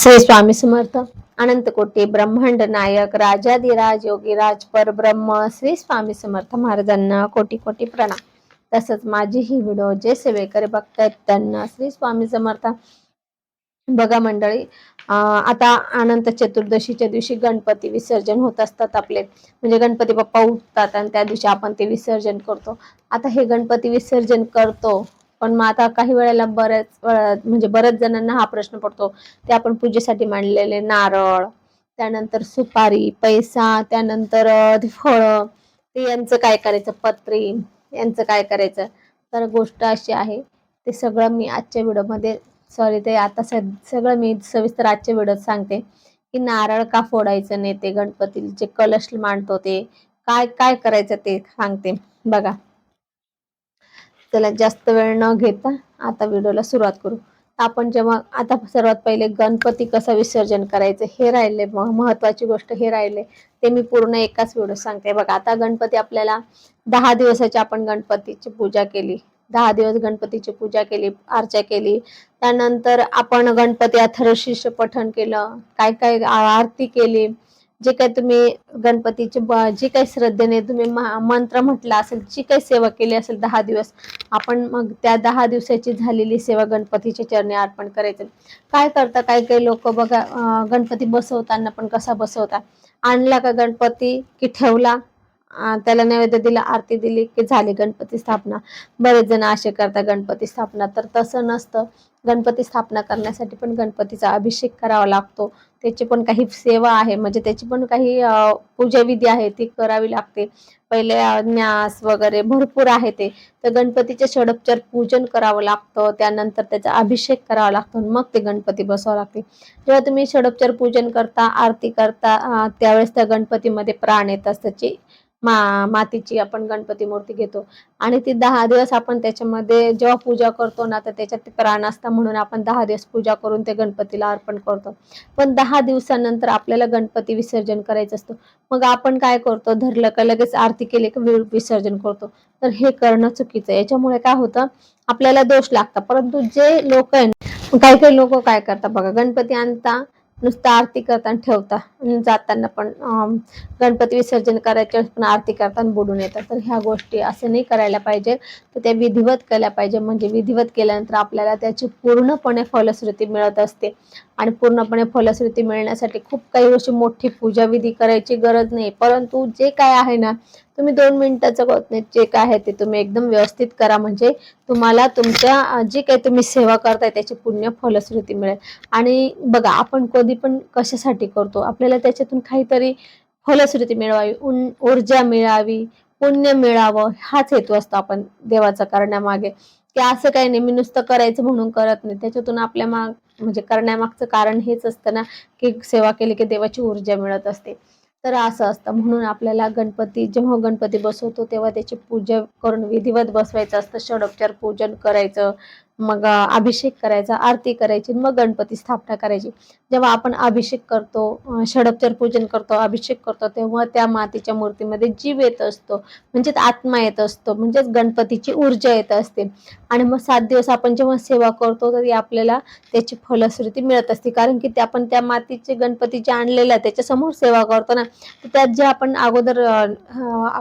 श्री स्वामी समर्थ अनंत कोटी ब्रह्मांड नायक राजाधिराज योगीराज परब्रह्म श्री स्वामी समर्थ महाराजांना कोटी कोटी प्रणाम तसंच माझी ही व्हिडिओ जे सेवेकरी बघतायत त्यांना श्री स्वामी समर्थ बघा मंडळी आता अनंत चतुर्दशीच्या दिवशी गणपती विसर्जन होत असतात आपले. म्हणजे गणपती बाप्पा उठतात आणि त्या दिवशी आपण ते विसर्जन करतो. आता हे गणपती विसर्जन करतो पण मग आता काही वेळेला बऱ्याच वेळा म्हणजे बऱ्याच जणांना हा प्रश्न पडतो. ते आपण पूजेसाठी मांडलेले नारळ त्यानंतर सुपारी पैसा त्यानंतर फळं ते यांचं काय करायचं? पत्री यांचं काय करायचं? तर गोष्ट अशी आहे ते सगळं मी आजच्या व्हिडिओमध्ये सॉरी ते आता सगळं मी सविस्तर आजच्या व्हिडिओत सांगते की नारळ का फोडायचं नाही ते गणपतीचे कलश मांडतो ते? काय काय करायचं ते सांगते. बघा. चला जास्त वेळ न घेता आता व्हिडिओला सुरुवात करू. आपण जेव्हा आता सर्वात पहिले गणपती कसं विसर्जन करायचं हे राहिले म- महत्वाची गोष्ट हे राहिले ते मी पूर्ण एकाच व्हिडिओ सांगते. बघा आता गणपती आपल्याला दहा दिवसाची आपण गणपतीची पूजा केली. दहा दिवस गणपतीची पूजा केली अर्चा केली. त्यानंतर आपण गणपती अथर्वशीर्ष पठण केलं काय काय आरती केली. जे काही तुम्ही गणपतीचे ब- जे काही श्रद्धेने तुम्ही महा- मंत्र म्हटला असेल जी काही सेवा केली असेल दहा दिवस आपण मग त्या दहा दिवसाची झालेली सेवा गणपतीच्या चरणी अर्पण करायचं. काय करता काही काही लोक बघा गणपती बसवताना पण कसा बसवता आणला का गणपती की ठेवला त्याला नैवेद्य दिला आरती दिली की झाली गणपती स्थापना. बरेच जण असे करतात गणपती स्थापना तर तसं नसतं. गणपती स्थापना करण्यासाठी पण गणपतीचा अभिषेक करावा लागतो. त्याची पण काही सेवा आहे. म्हणजे त्याची पण काही पूजाविधी आहे ती करावी लागते. पहिले न्यास वगैरे भरपूर आहे ते. तर गणपतीचे षडोपचार पूजन करावं लागतं. त्यानंतर त्याचा अभिषेक करावा लागतो आणि मग ते गणपती बसावं लागते. जेव्हा तुम्ही षडोपचार पूजन करता आरती करता त्यावेळेस त्या गणपतीमध्ये प्राण येतात. त्याची मा मातीची आपण गणपती मूर्ती घेतो. आणि ती दहा दिवस आपण त्याच्यामध्ये जेव्हा पूजा करतो ना तर त्याच्यात ते प्राण असतात म्हणून आपण दहा दिवस पूजा करून ते गणपतीला अर्पण करतो. पण दहा दिवसानंतर आपल्याला गणपती विसर्जन करायचं असतं. मग आपण काय करतो? धरलं का लगेच आरती केली की विसर्जन करतो. तर हे करणं चुकीचं आहे. याच्यामुळे काय होतं? आपल्याला दोष लागतात. परंतु जे लोक आहे काही काही लोक काय करतात बघा? गणपती आणता नुसतं आरती करताना ठेवता. जाताना पण गणपती विसर्जन करायच्या पण आरती करताना बुडून येतात. तर ह्या गोष्टी असं नाही करायला पाहिजे. तर त्या विधिवत केल्या पाहिजे. म्हणजे विधिवत केल्यानंतर आपल्याला त्याची पूर्णपणे फलश्रुती मिळत असते. आणि पूर्णपणे फलश्रुती मिळण्यासाठी खूप काही वर्षी मोठी पूजाविधी करायची गरज नाही. परंतु जे काय आहे ना तुम्ही दोन मिनिटाचं करत जे काय आहे ते तुम्ही एकदम व्यवस्थित करा. म्हणजे तुम्हाला तुमच्या जी काही तुम्ही सेवा करताय त्याची पुण्य फलश्रुती मिळेल. आणि बघा आपण कधी पण कशासाठी करतो आपल्याला त्याच्यातून काहीतरी फलश्रुती मिळवावी. उन- ऊर्जा मिळावी पुण्य मिळावं हाच हेतू असतो आपण देवाचा करण्यामागे. की असं काही नाही मी नुसतं करायचं म्हणून करत नाही. त्याच्यातून आपल्या माग म्हणजे करण्यामागचं कारण हेच असतं ना की सेवा केली की देवाची ऊर्जा मिळत असते. तर असं असतं. म्हणून आपल्याला गणपती जेव्हा गणपती बसवतो तेव्हा त्याची पूजा करून विधिवत बसवायचं असतं. षडोपचार पूजन करायचं. मग अभिषेक करायचा आरती करायची मग गणपती स्थापना करायची. जेव्हा आपण अभिषेक करतो षडोपचार पूजन करतो अभिषेक करतो तेव्हा त्या मातीच्या मूर्तीमध्ये जीव येत असतो. म्हणजेच आत्मा येत असतो. म्हणजेच गणपतीची ऊर्जा येत असते. आणि मग सात दिवस आपण जेव्हा सेवा करतो तरी आपल्याला त्याची फलश्रुती मिळत असते. कारण की ते आपण त्या मातीचे गणपती जे आणलेले त्याच्यासमोर सेवा करतो ना. तर त्यात जे आपण अगोदर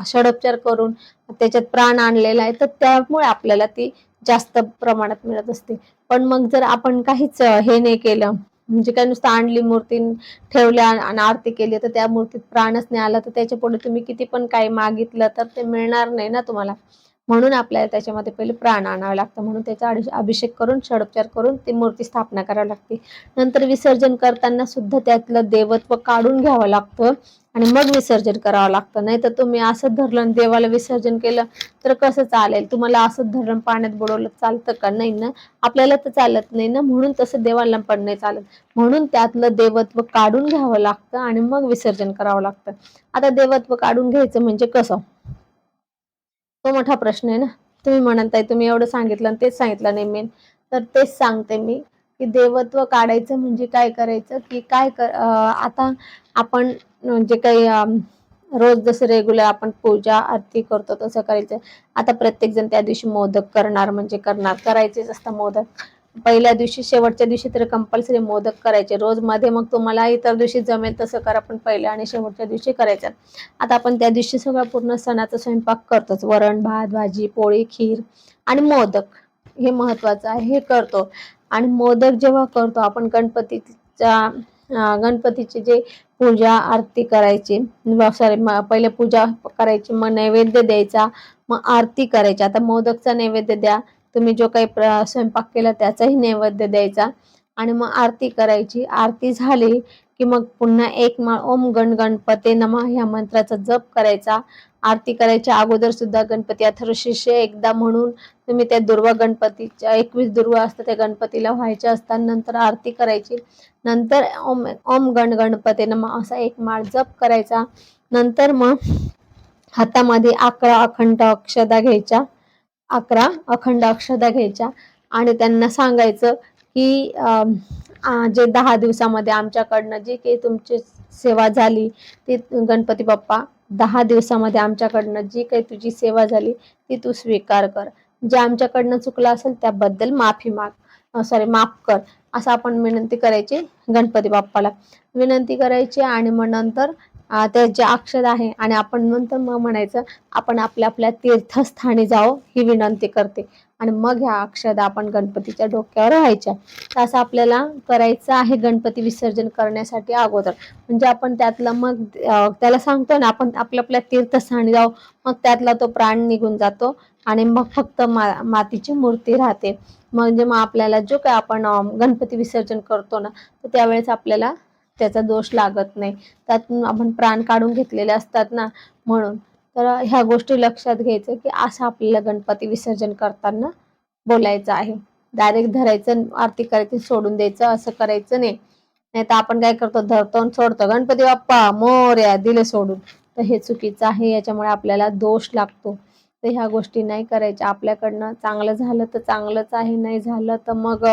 षडोपचार करून त्याच्यात प्राण आणलेला आहे तर त्यामुळे आपल्याला ती जास्त प्रमाणात मिळत असते. पण मग जर आपण काहीच हे नाही केलं म्हणजे काय नुसतं आणली मूर्ती ठेवल्या आणि आरती केली तर त्या मूर्तीत प्राणच नाही आला तर त्याच्या पुढे तुम्ही किती पण काही मागितलं तर ते मिळणार नाही ना तुम्हाला. म्हणून आपल्याला त्याच्यामध्ये पहिले प्राण आणावं लागतं. म्हणून त्याचा अभिषेक करून षडोपचार करून ती मूर्ती स्थापना करावी लागते. नंतर विसर्जन करताना सुद्धा त्यातलं देवत्व काढून घ्यावं लागतं आणि मग विसर्जन करावं लागतं. नाही तर तुम्ही असं धरलं देवाला विसर्जन केलं तर कसं चालेल? तुम्हाला असं धरण पाण्यात बुडवलं चालतं का? नाही ना. आपल्याला तर चालत नाही ना. म्हणून तसं देवाला पण नाही चालत. म्हणून त्यातलं देवत्व काढून घ्यावं लागतं आणि मग विसर्जन करावं लागतं. आता देवत्व काढून घ्यायचं म्हणजे कसं? तो मोठा प्रश्न आहे ना. तुम्ही म्हणताय तुम्ही एवढं सांगितलं आणि तेच सांगितलं नाही मेन तर तेच सांगते मी की देवत्व काढायचं म्हणजे काय करायचं की काय कर आता आपण जे काही रोज जसं रेग्युलर आपण पूजा आरती करतो तसं करायचं. आता प्रत्येक जण त्या दिवशी मोदक करणार म्हणजे करणार करायचेच असतं मोदक. पहिल्या दिवशी शेवटच्या दिवशी तर कंपल्सरी मोदक करायचे. रोजमध्ये मग तुम्हाला इतर दिवशी जमेल तसं करा पण पहिल्या आणि शेवटच्या दिवशी करायचं. आता आपण त्या दिवशी सगळं पूर्ण सणाचा स्वयंपाक करतोच. वरण भात भाजी पोळी खीर आणि मोदक हे महत्वाचं आहे हे करतो. आणि मोदक जेव्हा करतो आपण गणपतीच्या गणपतीची जे पूजा आरती करायची. सॉरी पहिले पूजा करायची मग नैवेद्य द्यायचा मग आरती करायची. आता मोदकचा नैवेद्य द्या तुम्ही जो काही प्र- स्वयंपाक केला त्याचाही नैवेद्य द्यायचा. आणि मग आरती करायची. आरती झाली की मग पुन्हा एक माळ ओम गण गणपते नमः ह्या मंत्राचा जप करायचा. आरती करायच्या अगोदर सुद्धा गणपती अथर्वशीर्ष एकदा म्हणून तुम्ही त्या दुर्वा गणपतीच्या एकवीस दुर्वा असतात त्या गणपतीला व्हायच्या असतात नंतर आरती करायची. नंतर ओम ओम गण गणपते नमा असा एक माळ जप करायचा. नंतर मग हातामध्ये अकरा अखंड अक्षदा घ्यायच्या. अकरा अखंड अक्षदा घ्यायच्या. आणि त्यांना सांगायचं की जे दहा दिवसामध्ये आमच्याकडनं जी काही तुमची सेवा झाली ती गणपती बाप्पा दहा दिवसामध्ये आमच्याकडनं जी काही तुझी सेवा झाली ती तू स्वीकार कर. जे आमच्याकडनं चुकलं असेल त्याबद्दल माफी माग. सॉरी माफ कर. असं आपण विनंती करायची गणपती बाप्पाला. विनंती करायची आणि मग नंतर ते जे अक्षर आहे आणि आपण नंतर मग म्हणायचं आपण आपल्या आपल्या तीर्थस्थानी जावं ही विनंती करते. आणि मग ह्या अक्षदा आपण गणपतीच्या डोक्यावर व्हायच्या तर असं आपल्याला करायचं आहे गणपती विसर्जन करण्यासाठी अगोदर. म्हणजे आपण त्यातलं मग त्याला सांगतो ना आपण आपल्या आपल्या तीर्थस्थानी जाऊ मग त्यातला तो प्राण निघून जातो आणि मग फक्त मा मातीची मूर्ती राहते. म्हणजे मग आपल्याला जो काय आपण गणपती विसर्जन करतो ना तर त्यावेळेस आपल्याला त्याचा दोष लागत नाही. त्यातून आपण प्राण काढून घेतलेले असतात ना म्हणून. तर ह्या गोष्टी लक्षात घ्यायचं की असं आपल्याला गणपती विसर्जन करताना बोलायचं आहे. डायरेक्ट धरायचं आरती करायची सोडून द्यायचं असं करायचं नाही. नाही तर आपण काय करतो धरतो आणि सोडतो. गणपती बाप्पा मोर्या दिले सोडून. तर हे चुकीचं आहे याच्यामुळे आपल्याला दोष लागतो. तर ह्या गोष्टी नाही करायच्या. आपल्याकडनं चांगलं झालं तर चांगलंच आहे नाही झालं तर मग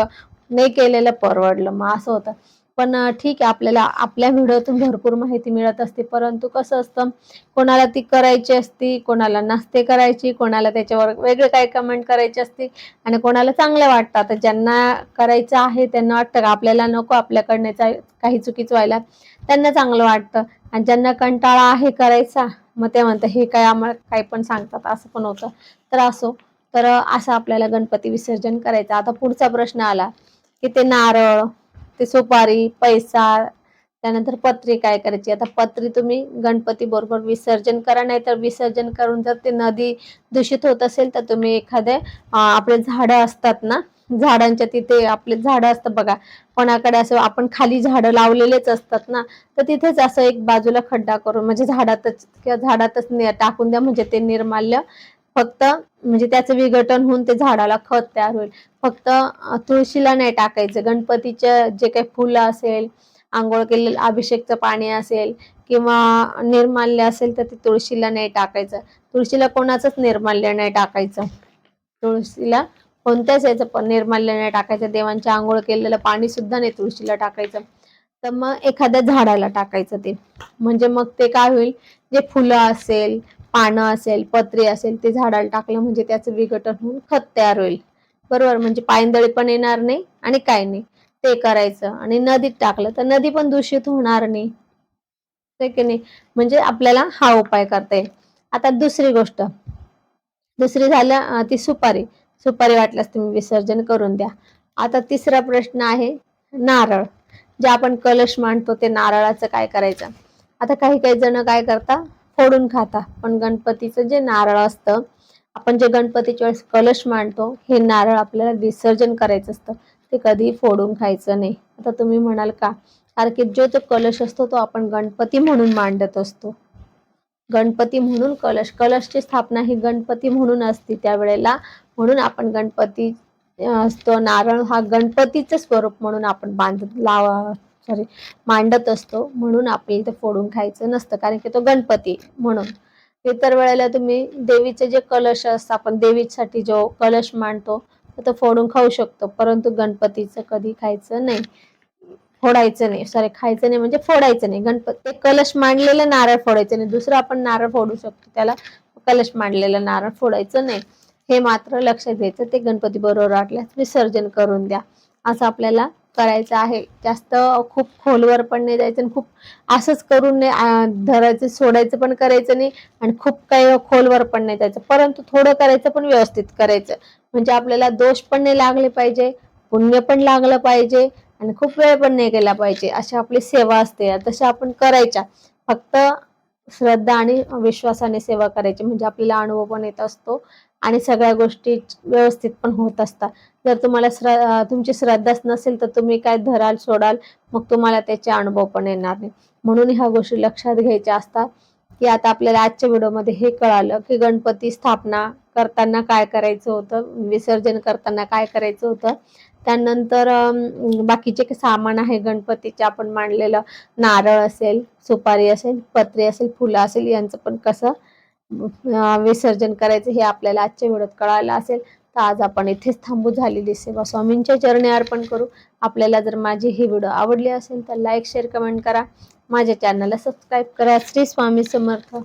नाही केलेलं परवडलं. मग असं होतं. पण ठीक आहे आपल्याला आपल्या व्हिडिओतून भरपूर माहिती मिळत असते. परंतु कसं असतं कोणाला ती करायची असती कोणाला नसते करायची कोणाला त्याच्यावर वेगळे काही कमेंट करायची असते आणि कोणाला चांगलं वाटतं. आता ज्यांना करायचं आहे त्यांना वाटतं का आपल्याला नको आपल्याकडनं काही चुकीचं व्हायला त्यांना चांगलं वाटतं. आणि ज्यांना कंटाळा आहे करायचा मग ते म्हणतात हे काय आम्हाला काही पण सांगतात असं पण होतं. तर असो तर असं आपल्याला गणपती विसर्जन करायचं. आता पुढचा प्रश्न आला की ते नारळ ते सुपारी पैसा त्यानंतर पत्री काय करायची? आता पत्री तुम्ही गणपती बरोबर विसर्जन करा नाही तर विसर्जन करून जर ते नदी दूषित होत असेल तर तुम्ही एखादे आपले झाडं असतात ना झाडांच्या तिथे आपले झाडं असतं बघा. कोणाकडे असं आपण खाली झाडं लावलेलेच असतात ना तर तिथेच असं एक बाजूला खड्डा करून म्हणजे झाडातच किंवा झाडातच टाकून द्या म्हणजे ते निर्माल्य फक्त म्हणजे त्याचं विघटन होऊन ते झाडाला खत तयार होईल. फक्त तुळशीला नाही टाकायचं. गणपतीच्या जे काही फुलं असेल आंघोळ केलेलं अभिषेकचं पाणी असेल किंवा निर्माल्य असेल तर ते तुळशीला नाही टाकायचं. तुळशीला कोणाचंच निर्माल्य नाही टाकायचं. तुळशीला कोणत्याच याचं पण निर्माल्य नाही टाकायचं. देवांच्या आंघोळ केलेलं पाणी सुद्धा नाही तुळशीला टाकायचं. तर मग एखाद्या झाडाला टाकायचं ते. म्हणजे मग ते काय होईल? जे फुलं असेल पानं असेल पत्री असेल ते झाडाला टाकलं म्हणजे त्याचं विघटन होऊन खत तयार होईल. बरोबर? म्हणजे पायंदळी पण येणार नाही आणि काय नाही. ते करायचं आणि नदीत टाकलं तर नदी पण दूषित होणार नाही. की नाही? म्हणजे आपल्याला हा उपाय करता येईल. आता दुसरी गोष्ट. दुसरी झालं ती सुपारी. सुपारी वाटल्यास तुम्ही विसर्जन करून द्या. आता तिसरा प्रश्न आहे नारळ. जे आपण कलश मांडतो ते नारळाचं काय करायचं? आता काही काही जण काय करता? फोडून खाता. पण गणपतीचं जे नारळ असतं आपण जे गणपतीच्या वेळेस कलश मांडतो हे नारळ आपल्याला विसर्जन करायचं असतं. ते कधी फोडून खायचं नाही. आता तुम्ही म्हणाल का? कारण की जो तो कलश असतो तो आपण गणपती म्हणून मांडत असतो. गणपती म्हणून कलश कलशची स्थापना ही गणपती म्हणून असते. त्यावेळेला म्हणून आपण गणपती असतो नारळ हा गणपतीचं स्वरूप म्हणून आपण बांधत लावा सॉरी मांडत असतो. म्हणून आपल्याला ते फोडून खायचं नसतं कारण की तो गणपती म्हणून. इतर वेळेला तुम्ही देवीचे जे कलश असतं आपण देवीसाठी जो कलश मांडतो तर तो फोडून खाऊ शकतो. परंतु गणपतीचं कधी खायचं नाही. फोडायचं नाही. सॉरी खायचं नाही म्हणजे फोडायचं नाही. गणपती ते कलश मांडलेलं नारळ फोडायचं नाही. दुसरं आपण नारळ फोडू शकतो. त्याला कलश मांडलेलं नारळ फोडायचं नाही. हे मात्र लक्षात घ्यायचं. ते गणपती बरोबर वाटल्यास विसर्जन करून द्या. असं आपल्याला करायचं आहे. जास्त खूप खोलवर पण नाही जायचं आणि खूप असंच करून नाही धरायचं सोडायचं पण करायचं नाही आणि खूप काही खोलवर पण नाही जायचं. परंतु थोडं करायचं पण व्यवस्थित करायचं. म्हणजे आपल्याला दोष पण नाही लागले पाहिजे पुण्य पण लागलं पाहिजे आणि खूप वेळ पण नाही गेला पाहिजे. अशी आपली सेवा असते. तशा आपण करायच्या. फक्त श्रद्धा आणि विश्वासाने सेवा करायची. म्हणजे आपल्याला अनुभव पण येत असतो. आणि सगळ्या गोष्टी व्यवस्थित पण होत असतात. जर तुम्हाला श्र तुमची श्रद्धाच नसेल तर तुम्ही काय धराल सोडाल मग तुम्हाला त्याचे अनुभव पण येणार नाही. म्हणून ह्या गोष्टी लक्षात घ्यायच्या असतात. की आता आपल्याला आजच्या व्हिडिओमध्ये हे कळालं की गणपती स्थापना करताना काय करायचं होतं विसर्जन करताना काय करायचं होतं. त्यानंतर बाकीचे सामान आहे गणपतीचे आपण मांडलेलं नारळ असेल सुपारी असेल पत्रे असेल फुलं असेल यांचं पण कसं विसर्जन करायचं हे आपल्याला आजच्या व्हिडिओत कळालं असेल तर आज आपण इथेच थांबू झालेली सेवा स्वामींच्या चरणी अर्पण करू. आपल्याला जर माझी ही व्हिडिओ आवडली असेल तर लाईक शेअर कमेंट करा. माझ्या चॅनलला सबस्क्राईब करा. श्री स्वामी समर्थ.